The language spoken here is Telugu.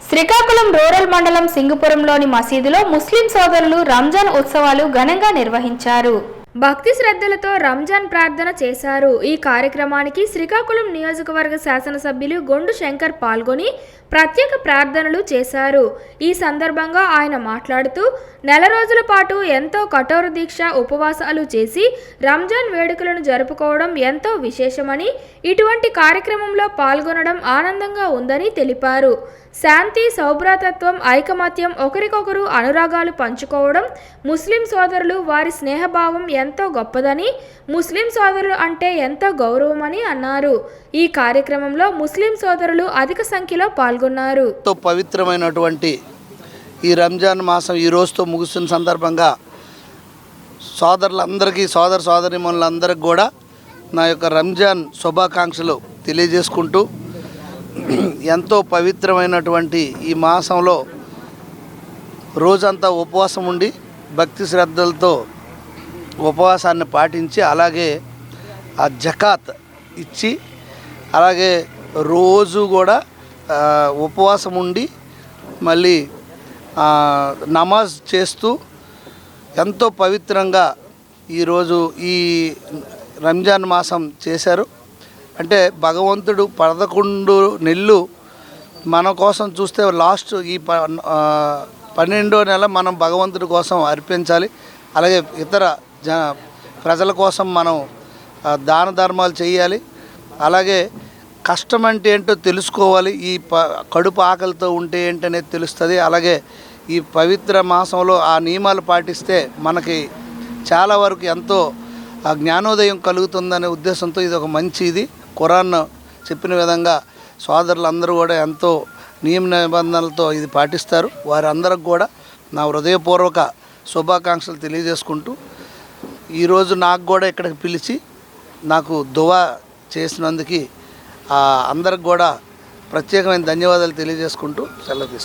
శ్రీకాకుళం రూరల్ మండలం సింగపురంలోని మసీదులో ముస్లిం సోదరులు రంజాన్ ఉత్సవాలు ఘనంగా నిర్వహించారు. భక్తి శ్రద్ధలతో రంజాన్ ప్రార్థన చేశారు. ఈ కార్యక్రమానికి శ్రీకాకుళం నియోజకవర్గ శాసనసభ్యులు గొండు శంకర్ పాల్గొని ప్రత్యేక ప్రార్థనలు చేశారు. ఈ సందర్భంగా ఆయన మాట్లాడుతూ నెల రోజుల పాటు ఎంతో కఠోర దీక్ష ఉపవాసాలు చేసి రంజాన్ వేడుకలను జరుపుకోవడం ఎంతో విశేషమని ఇటువంటి కార్యక్రమంలో పాల్గొనడం ఆనందంగా ఉందని తెలిపారు. శాంతి సౌభ్రాతత్వం ఐకమత్యం ఒకరికొకరు అనురాగాలు పంచుకోవడం ముస్లిం సోదరులు వారి స్నేహభావం ఎంతో గొప్పదని ముస్లిం సోదరులు అంటే ఎంతో గౌరవమని అన్నారు. ఈ కార్యక్రమంలో ముస్లిం సోదరులు అధిక సంఖ్యలో పాల్గొన్నారు. పవిత్రమైనటువంటి ఈ రంజాన్ మాసం ఈ రోజుతో ముగుస్తున్న సందర్భంగా సోదరులందరికీ సోదర సోదరిమణులందరికీ కూడా నా యొక్క రంజాన్ శుభాకాంక్షలు తెలియజేసుకుంటూ ఎంతో పవిత్రమైనటువంటి ఈ మాసంలో రోజంతా ఉపవాసం ఉండి భక్తి శ్రద్ధలతో ఉపవాసాన్ని పాటించి అలాగే ఆ జకాత్ ఇచ్చి అలాగే రోజు కూడా ఉపవాసం ఉండి మళ్ళీ నమాజ్ చేస్తూ ఎంతో పవిత్రంగా ఈరోజు ఈ రంజాన్ మాసం చేశారు. అంటే భగవంతుడు పదకొండు నెల్లు మన కోసం చూస్తే లాస్ట్ ఈ ప పన్నెండో నెల మనం భగవంతుడి కోసం అర్పించాలి. అలాగే ఇతర జ ప్రజల కోసం మనం దాన ధర్మాలు చేయాలి. అలాగే కష్టం అంటే ఏంటో తెలుసుకోవాలి. ఈ ప కడుపు ఆకలితో ఉంటే ఏంటనేది తెలుస్తుంది. అలాగే ఈ పవిత్ర మాసంలో ఆ నియమాలు పాటిస్తే మనకి చాలా వరకు ఎంతో ఆ జ్ఞానోదయం కలుగుతుందనే ఉద్దేశంతో ఇది ఒక మంచి ఇది. ఖురాన్ చెప్పిన విధంగా సోదరులందరూ కూడా ఎంతో నియమ నిబంధనలతో ఇది పాటిస్తారు. వారందరికి కూడా నా హృదయపూర్వక శుభాకాంక్షలు తెలియజేసుకుంటూ ఈరోజు నాకు కూడా ఇక్కడికి పిలిచి నాకు దువా చేసినందుకు అందరికి కూడా ప్రత్యేకమైన ధన్యవాదాలు తెలియజేసుకుంటూ సెలవు